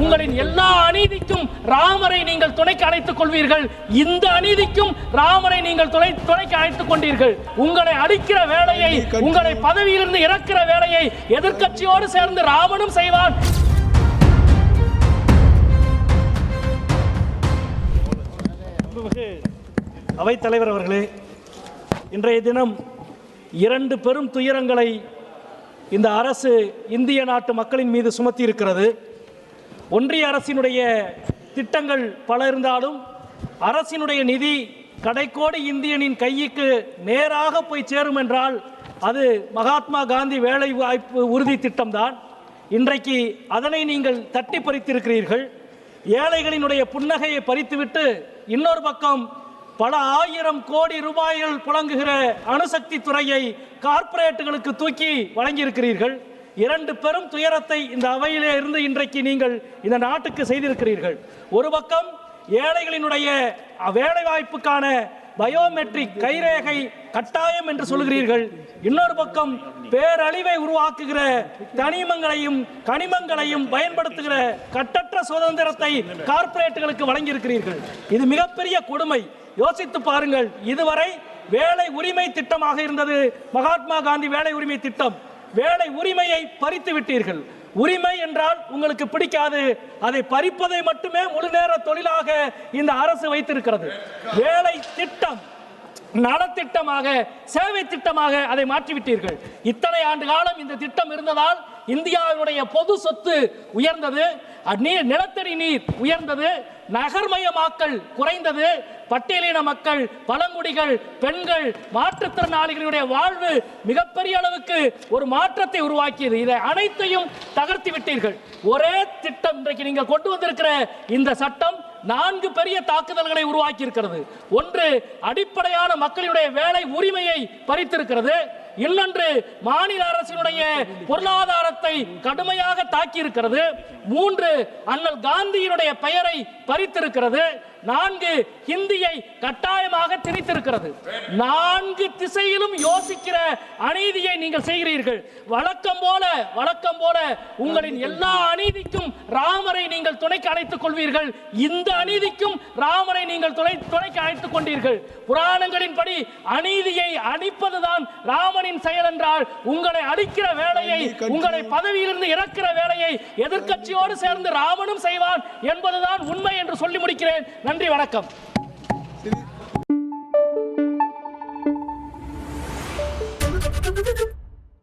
உங்களின் எல்லா அநீதிக்கும் ராமரை நீங்கள் துணைக்கு அழைத்துக் கொள்வீர்கள். இந்த அநீதிக்கும் ராமரை நீங்கள் துணை துணைக்கு அழைத்துக் கொண்டீர்கள். உங்களை அடிக்கிற வேலையை உங்களை பதவியிலிருந்து இறக்கிற வேலையை எதிர்க்கட்சியோடு சேர்ந்து ராமனும் செய்வான். அவைத்தலைவர் அவர்களே இன்றைய தினம் இரண்டு பெரும் துயரங்களை இந்த அரசு இந்திய நாட்டு மக்களின் மீது சுமத்தி இருக்கிறது ஒன்றிய அரசினுடைய திட்டங்கள் பல இருந்தாலும் அரசினுடைய நிதி கடைக்கோடி இந்தியனின் கைக்கு நேராக போய் சேரும் என்றால் அது மகாத்மா காந்தி வேலை வாய்ப்பு உறுதி திட்டம்தான். இன்றைக்கு அதனை நீங்கள் தட்டி பறித்திருக்கிறீர்கள். ஏழைகளினுடைய புன்னகையை பறித்துவிட்டு இன்னொரு பக்கம் பல ஆயிரம் கோடி ரூபாய்கள் புழங்குகிற அணுசக்தி துறையை கார்ப்பரேட்டுகளுக்கு தூக்கி வழங்கியிருக்கிறீர்கள். இரண்டு பெரும் துயரத்தை இந்த அவையிலே இருந்து இன்றைக்கு நீங்கள் இந்த நாட்டுக்கு செய்திருக்கிறீர்கள். ஒரு பக்கம் ஏழைகளினுடைய வேலை வாய்ப்புக்கான பயோமெட்ரிக் கைரேகை கட்டாயம் என்று சொல்கிறீர்கள் இன்னொரு பக்கம் பேரழிவை உருவாக்குகிற தனிமங்களையும் கனிமங்களையும் பயன்படுத்துகிற கட்டற்ற சுதந்திரத்தை கார்ப்பரேட்டுகளுக்கு வழங்கியிருக்கிறீர்கள். இது மிகப்பெரிய கொடுமை. யோசித்து பாருங்கள் இதுவரை வேலை உரிமை திட்டமாக இருந்தது மகாத்மா காந்தி வேலை உரிமை திட்டம். வேலை உரிமையை பறித்து விட்டீர்கள். உரிமை என்றால் உங்களுக்கு பிடிக்காது. அதை பறிப்பதை மட்டுமே முழு நேர தொழிலாக இந்த அரசு வைத்திருக்கிறது. வேலை திட்டம் நலத்திட்டமாக சேவை திட்டமாக அதை மாற்றிவிட்டீர்கள் இத்தனை ஆண்டு காலம் இந்த திட்டம் இருந்ததால் இந்தியாவினுடைய பொது சொத்து உயர்ந்தது. நீர் நிலத்தடி நீர் உயர்ந்தது நகர்மயமாக்கல் குறைந்தது பட்டியலின மக்கள் பழங்குடிகள் பெண்கள் மாற்றுத்திறனாளிகளுடைய வாழ்வு மிகப்பெரிய அளவுக்கு ஒரு மாற்றத்தை உருவாக்கியது. இதை அனைத்தையும் தகர்த்து விட்டீர்கள். ஒரே திட்டம் இன்றைக்கு நீங்கள் கொண்டு வந்திருக்கிற இந்த சட்டம் நான்கு பெரிய தாக்குதல்களை உருவாக்கி இருக்கிறது ஒன்று அடிப்படையான மக்களுடைய வேலை உரிமையை பறித்திருக்கிறது. இன்னொன்று மாநில அரசினுடைய பொருளாதாரத்தை கடுமையாக தாக்கியிருக்கிறது. மூன்று அண்ணல் காந்தியினுடைய பெயரை பறித்திருக்கிறது. நான்கு ஹிந்தியை கட்டாயமாக திணித்திருக்கிறது. நான்கு திசையிலும் யோசிக்கிற அநீதியை நீங்கள் செய்கிறீர்கள். வழக்கம் போல வழக்கம் போல உங்களின் எல்லா அநீதிக்கும் ராமரை நீங்கள் துணைக்கு அழைத்துக் கொள்வீர்கள். இந்த அநீதிக்கும் ராமரை நீங்கள் துணை துணைக்கு அழைத்துக் கொண்டீர்கள். புராணங்களின்படி அநீதியை அடிப்பதுதான் ராமனின் செயல் என்றால் உங்களை அடிக்கிற வேலையை உங்களை பதவியிலிருந்து இறக்கிற வேலையை எதிர்க்கட்சியோடு சேர்ந்து ராமனும் செய்வான் என்பதுதான் உண்மை என்று சொல்லி முடிக்கிறேன். நன்றி வணக்கம்.